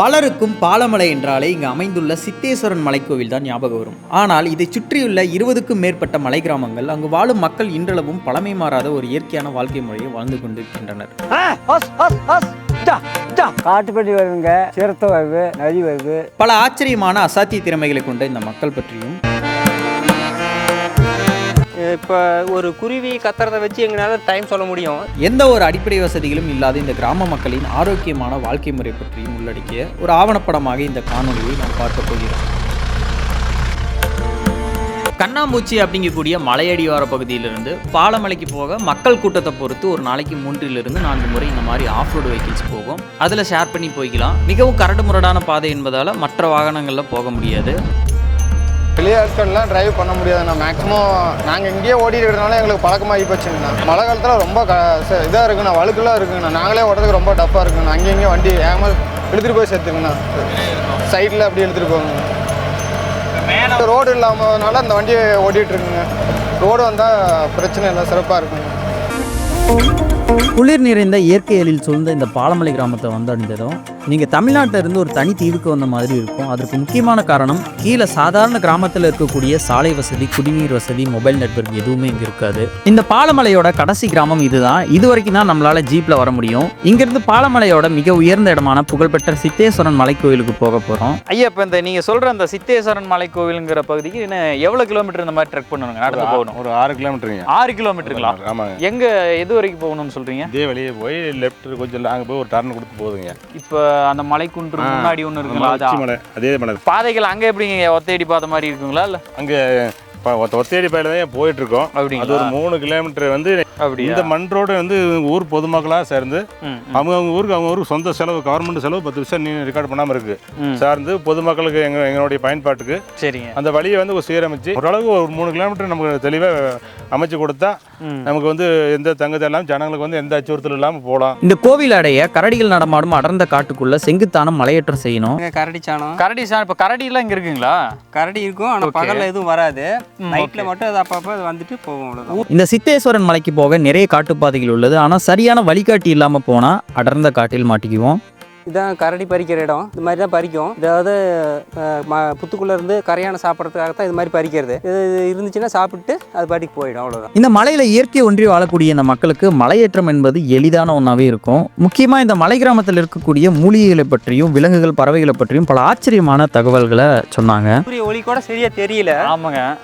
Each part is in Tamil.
பலருக்கும் பாலமலை என்றாலே இங்கு அமைந்துள்ள சித்தேஸ்வரன் மலைக்கோவில் தான் ஞாபகம் வரும். ஆனால் இதை சுற்றியுள்ள இருபதுக்கும் மேற்பட்ட மலை கிராமங்கள் அங்கு வாழும் மக்கள் இன்றளவும் பழமை மாறாத ஒரு இயற்கையான வாழ்க்கை முறையை வாழ்ந்து கொண்டிருக்கின்றனர். காட்டுப்பட்டி வருதுங்க சிறுத்தை வருது நரி வருது. பல ஆச்சரியமான அசாத்திய திறமைகளை கொண்ட இந்த மக்கள் பற்றியும் இப்போ ஒரு குருவி கத்துறதை வச்சு எங்களால் டைம் சொல்ல முடியும். எந்த ஒரு அடிப்படை வசதிகளும் இல்லாத இந்த கிராம மக்களின் ஆரோக்கியமான வாழ்க்கை முறை பற்றியும் உள்ளடக்கிய ஒரு ஆவணப்படமாக இந்த காணொலியை நாம் பார்க்க போகிறோம். கண்ணாமூச்சி அப்படிங்கக்கூடிய மலையடிவார பகுதியிலிருந்து பாலமலைக்கு போக மக்கள் கூட்டத்தை பொறுத்து ஒரு நாளைக்கு மூன்றிலிருந்து நான்கு முறை இந்த மாதிரி ஆஃப் ரோடு வெஹிக்கிள்ஸ் போகும். அதில் ஷேர் பண்ணி போய்க்கலாம். மிகவும் கரடு முரடான பாதை என்பதால் மற்ற வாகனங்களில் போக முடியாது. வெளியே ஆட்கள்லாம் டிரைவ் பண்ண முடியாதுண்ணா. மேக்ஸிமம் நாங்கள் இங்கேயே ஓடிட்டு இருக்கிறதுனால எங்களுக்கு பழக்கமாகி போச்சுங்கண்ணா. மழை காலத்தில் ரொம்ப க இதாக இருக்குண்ணா வழுக்கெல்லாம் இருக்குங்கண்ணா நாங்களே ஓட்டுறதுக்கு ரொம்ப டஃப்பாக இருக்குங்கண்ணா அங்கேயும் இங்கேயும் வண்டி ஏமா எடுத்துகிட்டு போய் சேர்த்துங்கண்ணா சைடில் அப்படி எடுத்துகிட்டு போங்க ரோடு இல்லாமனால அந்த வண்டியை ஓட்டிகிட்டு இருக்குங்க ரோடு வந்தால் பிரச்சனை இல்லை சிறப்பாக இருக்குங்க. குளிர் நிறைந்த இயற்கை எழில் சூழ்ந்த இந்த பாலமலை கிராமத்தை வந்து அடைந்ததும் நீங்கள் தமிழ்நாட்டில் இருந்து ஒரு தனி தீவுக்கு வந்த மாதிரி இருக்கும். அதற்கு முக்கியமான காரணம் கீழே சாதாரண கிராமத்தில் இருக்கக்கூடிய சாலை வசதி குடிநீர் வசதி மொபைல் நெட்வொர்க் எதுவுமே இங்கே இருக்காது. இந்த பாலமலையோட கடைசி கிராமம் இதுதான். இது வரைக்கும் தான் நம்மளால ஜீப்பில் வர முடியும். இங்கிருந்து பாலமலையோட மிக உயர்ந்த இடமான புகழ்பெற்ற சித்தேஸ்வரன் மலை கோயிலுக்கு போக போகிறோம் ஐயா இப்போ இந்த நீங்கள் சொல்கிற அந்த சித்தேஸ்வரன் மலை கோவிலுங்கிற பகுதிக்கு இன்னும் எவ்வளோ கிலோமீட்டர் இந்த மாதிரி ட்ரெக் பண்ணுங்க நடந்து போகணும். ஒரு ஆறு கிலோமீட்டருங்க. ஆறு கிலோமீட்டருங்களா? ஆமாங்க எங்கே எது வரைக்கும் போகணும்னு சொல்கிறீங்க இதே வெளியே போய் லெஃப்ட் கொஞ்சம் லாங்க போய் ஒரு டர்ன் கொடுத்து போகுதுங்க இப்போ அந்த மலைக்குன்று முன்னாடி ஒன்று இருக்குங்களா? அதே. மலை பாதைகள் அங்கே எப்படிங்க ஒத்தையடி பாதை மாதிரி இருக்குங்களா இல்லை? அங்கே இப்போ ஒத்தேடி பயில தான் போயிட்டு இருக்கோம். அது ஒரு மூணு கிலோமீட்டர் வந்து அப்படியா? இந்த மண் ரோடு வந்து ஊர் பொதுமக்களாக சேர்ந்து அவங்க அவங்க ஊருக்கு அவங்க ஊருக்கு சொந்த செலவு கவர்மெண்ட் செலவு பத்து வருஷம் நீ ரெக்கார்ட் பண்ணாமல் இருக்கு. சார்ந்து பொதுமக்களுக்கு எங்க எங்களுடைய பயன்பாட்டுக்கு சரிங்க. அந்த வழியை வந்து ஒரு சீரமைச்சு ஓரளவுக்கு ஒரு மூணு கிலோமீட்டர் நமக்கு தெளிவாக அமைச்சு கொடுத்தா. நமக்கு வந்து எந்த தங்குதல் இல்லாமல் ஜனங்களுக்கு வந்து எந்த அச்சுறுத்தல் இல்லாமல் போகலாம். இந்த கோவில் அடைய கரடிகள் நடமாடும் அடர்ந்த காட்டுக்குள்ள செங்குத்தான மலையேற்றம் செய்யணும். கரடி சாணம். கரடி சார் இப்போ கரடிலாம் இங்கே இருக்குங்களா? கரடி இருக்கும் ஆனால். பகலில் எதுவும் வராது. நைட்டில். மட்டும் அது அப்பப்போ வந்துட்டு போகும் இந்த சித்தேஸ்வரன் மலைக்கு போக நிறைய காட்டுப்பாதைகள் உள்ளது. ஆனால் சரியான வழிகாட்டி இல்லாமல் போனால் அடர்ந்த காட்டில் மாட்டிக்குவோம். இதான் கரடி பறிக்கிற இடம். இது மாதிரி தான் பறிக்கும். இதாவது அஹ், ம- புத்துக்குள்ள இருந்து கரையான சாப்பிட்றதுக்காக தான் இது மாதிரி பறிக்கிறது. இது இருந்துச்சுன்னா சாப்பிட்டு அது பாட்டுக்கு போயிடும் அவ்வளோதான் இந்த மலையில இயற்கை ஒன்றி வாழக்கூடிய இந்த மக்களுக்கு மலையேற்றம் என்பது எளிதான ஒன்றாவே இருக்கும். முக்கியமா இந்த மலை கிராமத்தில் இருக்கக்கூடிய மூலிகைகளை பற்றியும் விலங்குகள் பறவைகளை பற்றியும் பல ஆச்சரியமான தகவல்களை சொன்னாங்க. ஒளி கூட சரியா தெரியல. ஆமாங்க.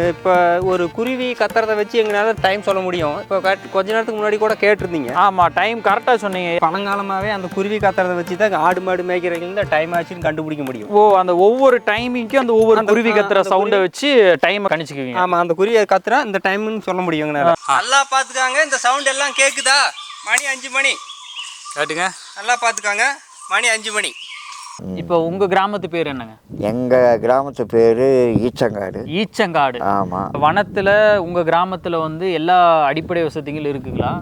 இப்போ ஒரு குருவி கத்துறதை வச்சு எங்களால் டைம் சொல்ல முடியும். இப்போ கொஞ்ச நேரத்துக்கு முன்னாடி கூட கேட்டிருந்தீங்க. ஆமாம் டைம் கரெக்டாக சொன்னீங்க. பழங்காலமாகவே அந்த குருவி கத்துறதை வச்சு தான் ஆடு மாடு மேய்க்கிறவங்க டைம் ஆச்சுன்னு கண்டுபிடிக்க முடியும். ஓ அந்த ஒவ்வொரு டைமிங்க்கும் அந்த ஒவ்வொரு குருவி கத்துற சவுண்டை வச்சு டைமை கணிச்சுக்குவீங்க. ஆமாம் அந்த குருவி கத்துறா இந்த டைம்னு சொல்ல முடியும் எங்களால். நல்லா பார்த்துக்காங்க இந்த சவுண்ட் எல்லாம் கேட்குதா மணி அஞ்சு மணி. கேட்டுங்க. நல்லா பார்த்துக்காங்க மணி அஞ்சு மணி. இப்போ உங்க கிராமத்து பேர் என்னங்க? எங்கள் கிராமத்து பேர் ஈச்சங்காடு. ஈச்சங்காடு. ஆமாம் வனத்துல உங்க கிராமத்துல வந்து எல்லா அடிப்படை வசதிகள் இருக்குங்களா?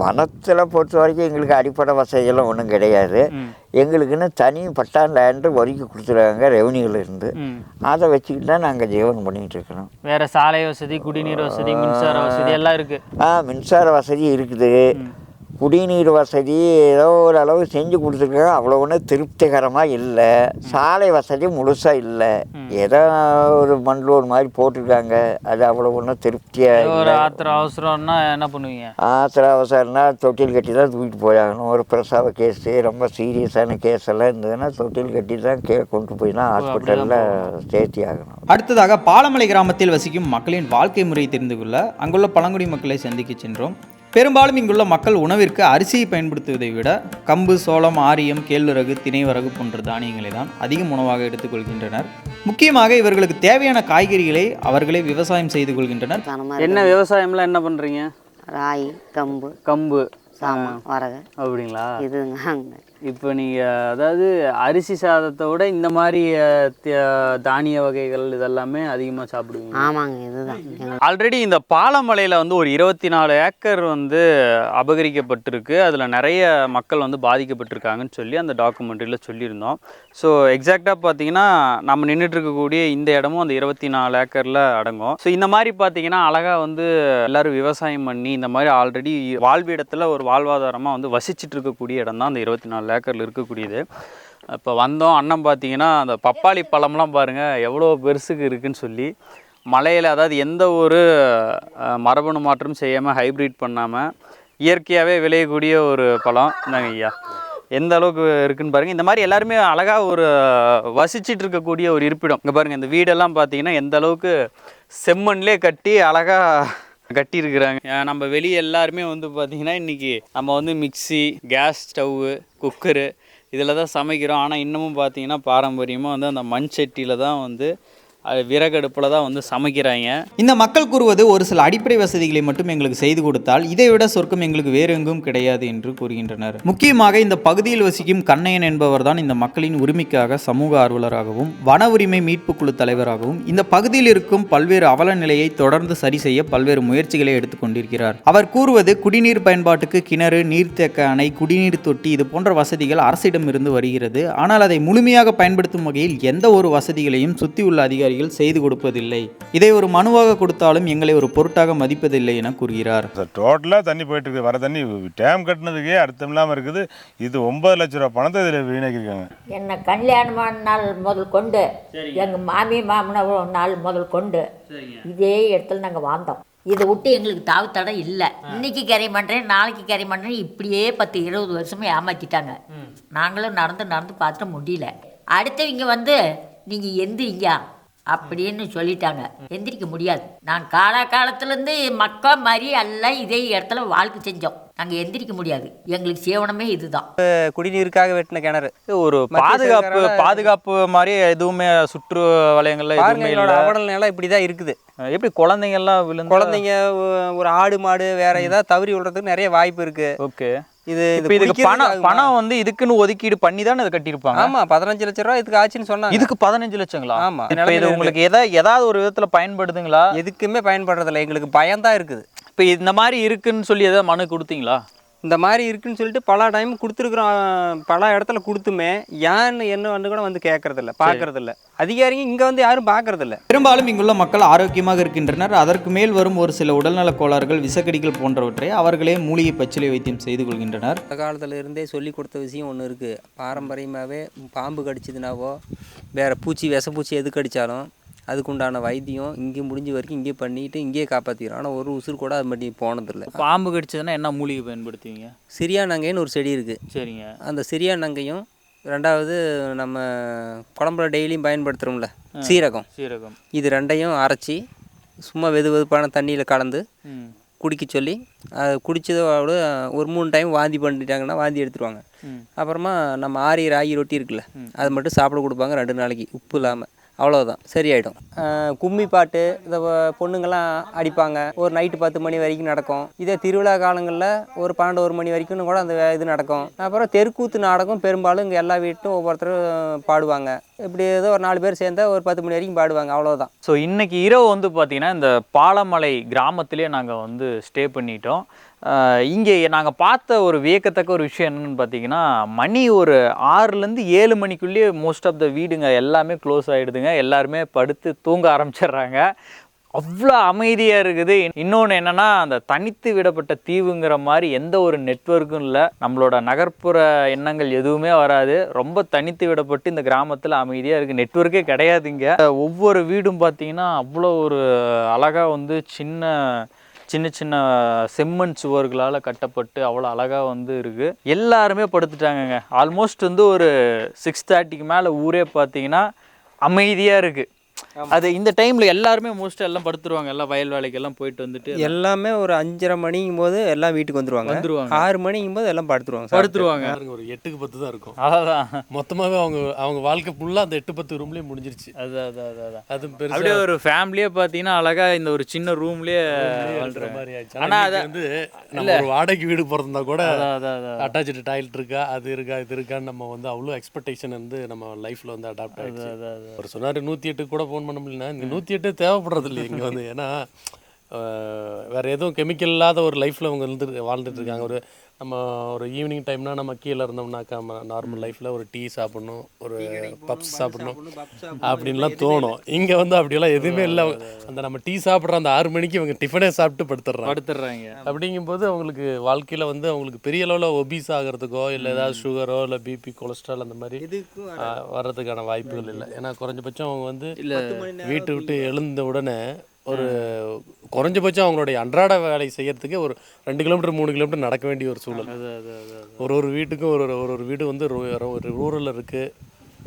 வனத்தில் பொறுத்த வரைக்கும் எங்களுக்கு அடிப்படை வசதியெல்லாம் ஒன்றும் கிடையாது. எங்களுக்குன்னு தனி பட்டான் லேண்டு ஒதுக்கி கொடுத்துருக்காங்க ரெவன்யூவில் இருந்து. அதை வச்சுக்கிட்டு தான் நாங்கள் ஜீவனம் பண்ணிகிட்டு இருக்கிறோம். வேற சாலை வசதி குடிநீர் வசதி மின்சார வசதி எல்லாம் இருக்கு. ஆ மின்சார வசதி இருக்குது. குடிநீர் வசதி ஏதோ ஒரு அளவு செஞ்சு கொடுத்துருக்காங்க. அவ்வளோ ஒன்றும் திருப்திகரமாக இல்லை. சாலை வசதி முழுசாக இல்லை. ஏதோ ஒரு மண் ரோடு மாதிரி போட்டிருக்காங்க. அது அவ்வளோ ஒன்றும் திருப்தியாக ஒரு இல்லை. ஆத்திரம் அவசரம்னா என்ன பண்ணுவீங்க? ஆத்திர அவசரம்னா தொட்டில் கட்டி தான் தூக்கிட்டு போயாகணும். ஒரு பிரசவ கேஸு ரொம்ப சீரியஸான கேஸ் எல்லாம் இருந்ததுன்னா தொட்டில் கட்டி தான் கே கொண்டு போய் தான் ஹாஸ்பிட்டலில் சேர்த்தி ஆகணும். அடுத்ததாக பாலமலை கிராமத்தில் வசிக்கும் மக்களின் வாழ்க்கை முறை தெரிந்து கொள்ள அங்குள்ள பழங்குடி மக்களை சந்திக்க சென்றோம். பெரும்பாலும் இங்குள்ள மக்கள் உணவிற்கு அரிசியை பயன்படுத்துவதை விட கம்பு சோளம் ஆரியம் கேழ்வரகு திணைவரகு போன்ற தானியங்களை தான் அதிகம் உணவாக எடுத்துக்கொள்கின்றனர். முக்கியமாக இவர்களுக்கு தேவையான காய்கறிகளை அவர்களே விவசாயம் செய்து கொள்கின்றனர். என்ன விவசாயம்லாம் என்ன பண்றீங்க? ராகி கம்பு கம்பு. சாமான் வரகு அப்படிங்களா? இதுங்க இப்போ நீங்கள் அதாவது அரிசி சாதத்தை விட இந்த மாதிரி தானிய வகைகள் இதெல்லாமே அதிகமாக சாப்பிடுவீங்க. ஆமாங்க இதுதான். ஆல்ரெடி இந்த பாலமலையில் வந்து ஒரு இருபத்தி நாலு ஏக்கர் வந்து அபகரிக்கப்பட்டிருக்கு. அதில் நிறைய மக்கள் வந்து பாதிக்கப்பட்டிருக்காங்கன்னு சொல்லி அந்த டாக்குமெண்ட்ரியில் சொல்லியிருந்தோம். ஸோ எக்ஸாக்டாக பார்த்தீங்கன்னா நம்ம நின்றுட்டு இருக்கக்கூடிய இந்த இடமும் அந்த இருபத்தி நாலு ஏக்கரில் அடங்கும். ஸோ இந்த மாதிரி பார்த்தீங்கன்னா அழகாக வந்து எல்லாரும் விவசாயம் பண்ணி இந்த மாதிரி ஆல்ரெடி வாழ்விடத்தில் ஒரு வாழ்வாதாரமாக வந்து வசிச்சுட்டு இருக்கக்கூடிய இடம் தான் அந்த இருபத்தி நாலு லேக்கரில் இருக்கக்கூடியது. இப்போ வந்தோம் அண்ணன் பார்த்தீங்கன்னா அந்த பப்பாளி பழம்லாம் பாருங்கள் எவ்வளோ பெருசுக்கு இருக்குன்னு சொல்லி மலையில் அதாவது எந்த ஒரு மரபணு மாற்றம் செய்யாமல் ஹைப்ரிட் பண்ணாமல் இயற்கையாகவே விளையக்கூடிய ஒரு பழம். இந்தாங்க ஐயா. எந்த அளவுக்கு இருக்குன்னு பாருங்கள் இந்த மாதிரி எல்லாருமே அழகாக ஒரு வசிச்சுட்டு இருக்கக்கூடிய ஒரு இருப்பிடம். இங்கே பாருங்கள் இந்த வீடெல்லாம் பார்த்தீங்கன்னா எந்த அளவுக்கு செம்மண்லே கட்டி அழகாக கட்டியிருக்கிறாங்க. நம்ம வெளியே எல்லாருமே வந்து பார்த்திங்கன்னா இன்றைக்கி நம்ம வந்து மிக்ஸி கேஸ் ஸ்டவ்வு குக்கரு இதில் தான் சமைக்கிறோம். ஆனால் இன்னமும் பார்த்தீங்கன்னா பாரம்பரியமாக வந்து அந்த மண் சட்டியில் தான் வந்து அது விறகடுப்பில் தான் வந்து சமைக்கிறாங்க. இந்த மக்கள் கூறுவது ஒரு சில அடிப்படை வசதிகளை மட்டும் எங்களுக்கு செய்து கொடுத்தால் இதை விட சொர்க்கம் எங்களுக்கு வேறு எங்கும் கிடையாது என்று கூறுகின்றனர். முக்கியமாக இந்த பகுதியில் வசிக்கும் கண்ணையன் என்பவர் தான் இந்த மக்களின் உரிமைக்காக சமூக ஆர்வலராகவும் வன உரிமை மீட்பு குழு தலைவராகவும் இந்த பகுதியில் இருக்கும் பல்வேறு அவல நிலையை தொடர்ந்து சரி செய்ய பல்வேறு முயற்சிகளை எடுத்துக்கொண்டிருக்கிறார் அவர் கூறுவது குடிநீர் பயன்பாட்டுக்கு கிணறு நீர்த்தேக்க அணை குடிநீர் தொட்டி இது போன்ற வசதிகள் அரசிடம் இருந்து வருகிறது. ஆனால் அதை முழுமையாக பயன்படுத்தும் வகையில் எந்த ஒரு வசதிகளையும் சுற்றியுள்ள அதிகாரிகள் செய்து கொடுப்பதில்லை. இதை ஒரு மனுவாக கொடுத்தாலும் எங்களை ஒரு பொருட்டாக மதிப்பதில்லை என கூறுகிறார். டோட்டலாக தண்ணி போயிட்டு இருக்குது வர தண்ணி டேம் கட்டினதுக்கே அர்த்தம் இல்லாமல் இருக்குது. இது ஒன்பது லட்ச ரூபா பணத்தை இதில் வீணாக்கியிருக்காங்க. என்னை கல்யாணமான நாள் முதல் கொண்டு எங்கள் மாமி மாமனார் நாள் முதல் கொண்டு இதே இடத்துல நாங்கள் வாழ்ந்தோம். இதை விட்டு எங்களுக்கு தாவு தடை இல்லை இன்னைக்கு கரை பண்ணுறேன் நாளைக்கு கரை பண்ணுறேன் இப்படியே பத்து இருபது வருஷமே ஏமாற்றிட்டாங்க நாங்களும் நடந்து நடந்து பார்த்துட்டு முடியல. அடுத்தவங்க வந்து நீங்கள் எந்திரிங்க. அப்படின்னு சொல்லிட்டாங்க. எந்திரிக்க முடியாது. நான் காலகாலத்துலேருந்து மக்கா மாதிரி எல்லாம் இதே இடத்துல வாழ்க்கை செஞ்சோம். நாங்கள் எந்திரிக்க முடியாது. எங்களுக்கு சேவனமே இதுதான். குடிநீருக்காக வெட்டின கிணறு. ஒரு பாதுகாப்பு பாதுகாப்பு மாதிரி எதுவுமே சுற்று வளையங்கள்ல பாருங்க எதுவுமே இல்லை. அவடல் நிலம் இப்படி தான் இருக்குது எப்படி குழந்தைங்கள்லாம் விழுந்து? குழந்தைங்க ஒரு ஆடு மாடு வேற ஏதாவது தவறி விடுறதுக்கு நிறைய வாய்ப்பு இருக்கு. ஓகே. இது இதுக்கு பணம்? பணம் வந்து இதுக்குன்னு ஒதுக்கீடு பண்ணி தானே இதை கட்டியிருப்பாங்க? ஆமா பதினஞ்சு லட்ச ரூபா இதுக்கு ஆச்சுன்னு சொன்னாங்க. இதுக்கு பதினஞ்சு லட்சங்களா? ஆமா. இப்போ இது உங்களுக்கு எதா ஏதாவது ஒரு விதத்துல பயன்படுதுங்களா? எதுக்குமே பயன்படுறதில்ல. எங்களுக்கு பயம்தான் இருக்குது. இப்போ இந்த மாதிரி இருக்குன்னு சொல்லி ஏதாவது மனு கொடுத்தீங்களா? இந்த மாதிரி இருக்குன்னு சொல்லிட்டு பல டைம் கொடுத்துருக்குறோம். பல இடத்துல கொடுத்துமே. ஏன்னு என்ன வந்து கூட வந்து கேட்கறதில்ல பார்க்கறதில்ல. அதிகாரிங்க இங்கே வந்து யாரும் பார்க்கறதில்ல. பெரும்பாலும் இங்குள்ள மக்கள் ஆரோக்கியமாக இருக்கின்றனர். அதற்கு மேல் வரும் ஒரு சில உடல்நலக் கோளாறுகள் விசக்கடிகள் போன்றவற்றை அவர்களே மூலிகை பச்சிலை வைத்தியம் செய்து கொள்கின்றனர். அந்த காலத்துல இருந்தே சொல்லி கொடுத்த விஷயம் ஒன்று இருக்குது பாரம்பரியமாகவே பாம்பு கடிச்சதுனாவோ வேறு பூச்சி விஷப்பூச்சி எது கடித்தாலும் அதுக்குண்டான வைத்தியம் இங்கே முடிஞ்ச வரைக்கும் இங்கேயே பண்ணிட்டு இங்கேயே காப்பாற்றிக்கிறோம் ஆனால் ஒரு உசுறு கூட அது மட்டும் போனதில்லை. பாம்பு கடிச்சதுன்னா என்ன மூலிகை பயன்படுத்துவீங்க? சிரியா நங்கைன்னு ஒரு செடி இருக்குது சரிங்க. அந்த சிரியா நங்கையும் ரெண்டாவது நம்ம குழம்புல டெய்லியும் பயன்படுத்துகிறோம்ல சீரகம். சீரகம். இது ரெண்டையும் அரைச்சி சும்மா வெது வெதுப்பான தண்ணியில் கலந்து குடிக்க சொல்லி அது குடித்ததோட ஒரு மூணு டைம் வாந்தி பண்ணிட்டாங்கன்னா வாந்தி எடுத்துருவாங்க. அப்புறமா நம்ம ஆரி ராகி ரொட்டி இருக்குல்ல அது மட்டும் சாப்பிட கொடுப்பாங்க ரெண்டு நாளைக்கு உப்பு இல்லாமல் அவ்வளோதான் சரியாயிடும். கும்மி பாட்டு இந்த பொண்ணுங்கள்லாம் அடிப்பாங்க. ஒரு நைட்டு பத்து மணி வரைக்கும் நடக்கும். இதே திருவிழா காலங்களில் ஒரு பன்னெண்டு ஒரு மணி வரைக்கும் கூட அந்த இது நடக்கும். அப்புறம் தெருக்கூத்து நாடகம் பெரும்பாலும் இங்கே எல்லா வீட்டும் ஒவ்வொருத்தரும் பாடுவாங்க. இப்படி ஏதோ ஒரு நாலு பேர் சேர்ந்தா ஒரு பத்து மணி வரைக்கும் பாடுவாங்க. அவ்வளோதான் ஸோ இன்றைக்கி இரவு வந்து பார்த்திங்கன்னா இந்த பாலமலை கிராமத்திலே நாங்கள் வந்து ஸ்டே பண்ணிட்டோம். இங்கே நாங்கள் பார்த்த ஒரு வியக்கத்தக்க ஒரு விஷயம் என்னென்னு பார்த்தீங்கன்னா மணி ஒரு ஆறுலேருந்து ஏழு மணிக்குள்ளேயே மோஸ்ட் ஆஃப் த வீடுங்க எல்லாமே க்ளோஸ் ஆகிடுதுங்க எல்லாருமே படுத்து தூங்க ஆரம்பிச்சிடுறாங்க. அவ்வளோ அமைதியாக இருக்குது. இன்னொன்று என்னென்னா அந்த தனித்து விடப்பட்ட தீவுங்கிற மாதிரி எந்த ஒரு நெட்வொர்க்கும் இல்லை. நம்மளோட நகர்ப்புற எண்ணங்கள் எதுவுமே வராது. ரொம்ப தனித்து விடப்பட்டு இந்த கிராமத்தில் அமைதியாக இருக்குது நெட்வொர்க்கே கிடையாது இங்கே ஒவ்வொரு வீடும் பார்த்தீங்கன்னா அவ்வளோ ஒரு அழகாக வந்து சின்ன சின்ன சின்ன செம்மண் சுவர்களால் கட்டப்பட்டு அவ்வளோ அழகாக வந்து இருக்குது எல்லாருமே படுத்துட்டாங்கங்க. ஆல்மோஸ்ட் வந்து ஒரு சிக்ஸ் தேர்ட்டிக்கு மேலே ஊரே பார்த்தீங்கன்னா அமைதியாக இருக்குது அது இந்த டைமில் எல்லாருமே மோஸ்ட்டாக எல்லாம் படுத்துருவாங்க. எல்லாம் வயல் வேலைக்கெல்லாம் போயிட்டு வந்துட்டு எல்லாமே ஒரு அஞ்சரை மணிங்கும் போது எல்லாம் வீட்டுக்கு வந்துருவாங்க. வந்துருவாங்க. ஆறு மணிங்கும் போது எல்லாம் படுத்துருவாங்க. படுத்துருவாங்க. ஒரு எட்டுக்கு பத்து தான் இருக்கும். அதான் மொத்தமாவே அவங்க அவங்க வாழ்க்கை ஃபுல்லா அந்த எட்டு பத்து ரூம்லயே முடிஞ்சிருச்சு. அது அது அது அதான் அது பெருசா அப்படியே ஒரு ஃபேமிலியே பார்த்தீங்கன்னா அழகா இந்த ஒரு சின்ன ரூம்லயே வாழ்றாங்க. மாதிரி ஆயிடுச்சு. ஆனா ஆனா அத- வந்து நம்ம ஒரு வாடகைக்கு வீடு பிறந்தா கூட அட்டாச்சு டாய்லெட் இருக்கா அது இருக்கா இது இருக்கான்னு நம்ம வந்து அவ்வளோ எக்ஸ்பெக்டேஷன் வந்து நம்ம லைஃப்ல வந்து அடாப்ட் அதான். அவர் சொன்னாரு நூத்தி எட்டு கூட ஃபோன் பண்ண முடியலன்னா இங்க நூத்தி எட்டு தேவைப்படுறது இல்லை இங்க வந்து. ஏன்னா வேறு வேற எதுவும் கெமிக்கல் இல்லாத ஒரு லைஃப்ல அவங்க வந்து வாழ்ந்துட்டு இருக்காங்க. ஒரு நம்ம ஒரு ஈவினிங் டைம்னா நம்ம கீழே இருந்தோம்னாக்கா நம்ம நார்மல் லைஃப்பில் ஒரு டீ சாப்பிடணும் ஒரு பப்ஸ் சாப்பிடணும் அப்படின்லாம் தோணும். இங்கே வந்து அப்படியெல்லாம் எதுவுமே இல்லை. அந்த நம்ம டீ சாப்பிட்ற அந்த ஆறு மணிக்கு இவங்க டிஃபனே சாப்பிட்டு படுத்துடுறாங்க. படுத்துடுறாங்க. அப்படிங்கும்போது அவங்களுக்கு வாழ்க்கையில் வந்து அவங்களுக்கு பெரிய அளவில் ஒபீஸ் ஆகிறதுக்கோ இல்லை ஏதாவது சுகரோ இல்லை பிபி கொலஸ்ட்ரால் அந்த மாதிரி வர்றதுக்கான வாய்ப்புகள் இல்லை. ஏன்னா குறைஞ்சபட்சம் அவங்க வந்து வீட்டை விட்டு எழுந்த உடனே ஒரு குறைஞ்சபட்சம் அவங்களுடைய அன்றாட வேலை செய்யறதுக்கு ஒரு ரெண்டு கிலோமீட்டர் மூணு கிலோமீட்டர் நடக்க வேண்டிய ஒரு சூழல். ஒரு ஒரு வீட்டுக்கும் ஒரு ஒரு- ஒரு ஒரு வீடு வந்து ஒரு ரூரலில் இருக்குது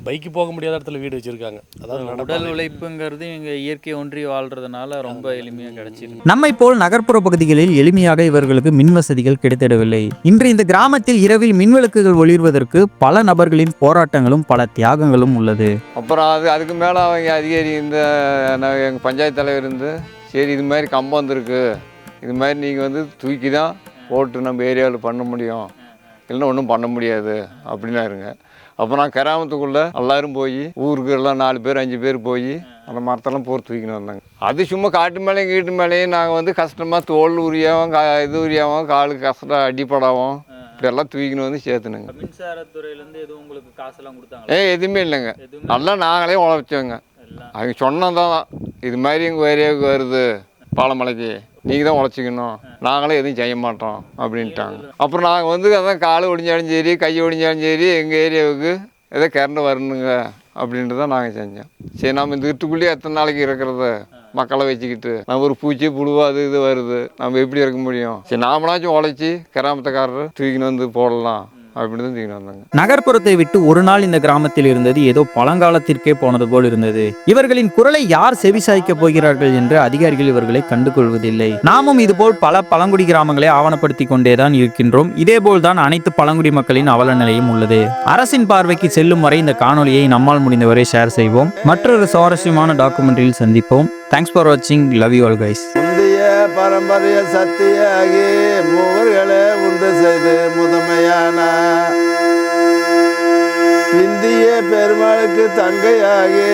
பைக்கு போக முடியாத இடத்துல வீடு வச்சுருக்காங்க. அதாவது உடல். உழைப்புங்கிறது இங்கே இயற்கை ஒன்றி வாழ்றதுனால ரொம்ப எளிமையாக கிடைச்சிருக்கு. நம்மை போல் நகர்ப்புற பகுதிகளில் எளிமையாக இவர்களுக்கு மின் வசதிகள் கிடைத்திடவில்லை. இன்று இந்த கிராமத்தில் இரவில் மின்விளக்குகள் ஒளிர்வதற்கு பல நபர்களின் போராட்டங்களும் பல தியாகங்களும் உள்ளது. அப்புறம் அது அதுக்கு மேலே அவங்க அதிகாரி இந்த எங்கள் பஞ்சாயத்து தலைவர் இருந்து சரி இது மாதிரி கம்பம் வந்திருக்கு. இது மாதிரி நீங்கள் வந்து தூக்கி தான் போட்டு நம்ம ஏரியாவில் பண்ண முடியும். இல்லைன்னா ஒன்றும் பண்ண முடியாது. அப்படின்னாருங்க. அப்போ நான் கிராமத்துக்குள்ளே எல்லாரும் போய் ஊருக்கு எல்லாம் நாலு பேர் அஞ்சு பேர் போய் அந்த மரத்தெல்லாம் போர் தூக்கின்னு வந்தாங்க. அது சும்மா காட்டு மேலேயும் கீட்டு மேலேயும் நாங்கள் வந்து கஷ்டமாக தோல் உரியாவும் கா இது உரியாவும் காலுக்கு கஷ்டம் அடிப்படாவும் இப்படியெல்லாம் தூக்கின்னு வந்து சேர்த்துனுங்க. மின்சாரத்துறையிலேருந்து எதுவும் உங்களுக்கு காசெல்லாம் கொடுத்தாங்க ஏ எதுவுமே இல்லைங்க. நல்லா நாங்களே உழைச்சோங்க. அவங்க சொன்னதான் இது மாதிரி எங்கள் ஏரியாவுக்கு வருது. பாலமலைக்கு நீங்கள் தான் உழைச்சிக்கணும். நாங்களே எதுவும் செய்ய மாட்டோம் அப்படின்ட்டாங்க. அப்புறம் நாங்கள் வந்து அதான் கால் ஒடிஞ்சாலும் சரி கை ஒடிஞ்சாலும் சரி எங்கள் ஏரியாவுக்கு ஏதோ கரண்ட் வரணுங்க அப்படின்ட்டு தான் நாங்கள் செஞ்சோம். சரி நம்ம இந்த வீட்டுக்குள்ளேயே எத்தனை நாளைக்கு இருக்கிறது மக்களை வச்சுக்கிட்டு நம்ம ஒரு பூச்சி புழுவா அது இது வருது நம்ம எப்படி இருக்க முடியும்? சரி நாமளாச்சும் உழைச்சி கிராமத்துக்காரர் தூக்கின்னு வந்து போடலாம். தான் வந்தாங்க நகர்ப்புறத்தை விட்டு ஒரு நாள் இந்த கிராமத்தில் இருந்தது ஏதோ பழங்காலத்திற்கே போனது போல் இருந்தது. இவர்களின் குரலை யார் செவிசாய்க்க போகிறார்கள் என்று அதிகாரிகள் இவர்களை கண்டுகொள்வதில்லை. நாமும் இதுபோல் பல பழங்குடி கிராமங்களை ஆவணப்படுத்தி கொண்டேதான் இருக்கின்றோம். இதேபோல் தான் அனைத்து பழங்குடி மக்களின் அவல நிலையும் உள்ளது. அரசின் பார்வைக்கு செல்லும் வரை இந்த காணொலியை நம்மால் முடிந்தவரை ஷேர் செய்வோம். மற்றொரு சுவாரஸ்யமான டாக்குமெண்ட்ரியில் சந்திப்போம். தேங்க்ஸ் ஃபார் வாட்சிங் லவ் யூ ஆல் கைஸ் பாரம்பரிய சக்தியாகி மூவர்களே உண்டு செய்து முதன்மையான. பிந்திய பெருமாளுக்கு தங்கையாகி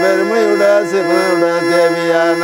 பெருமையுட சிவனுட தேவியான.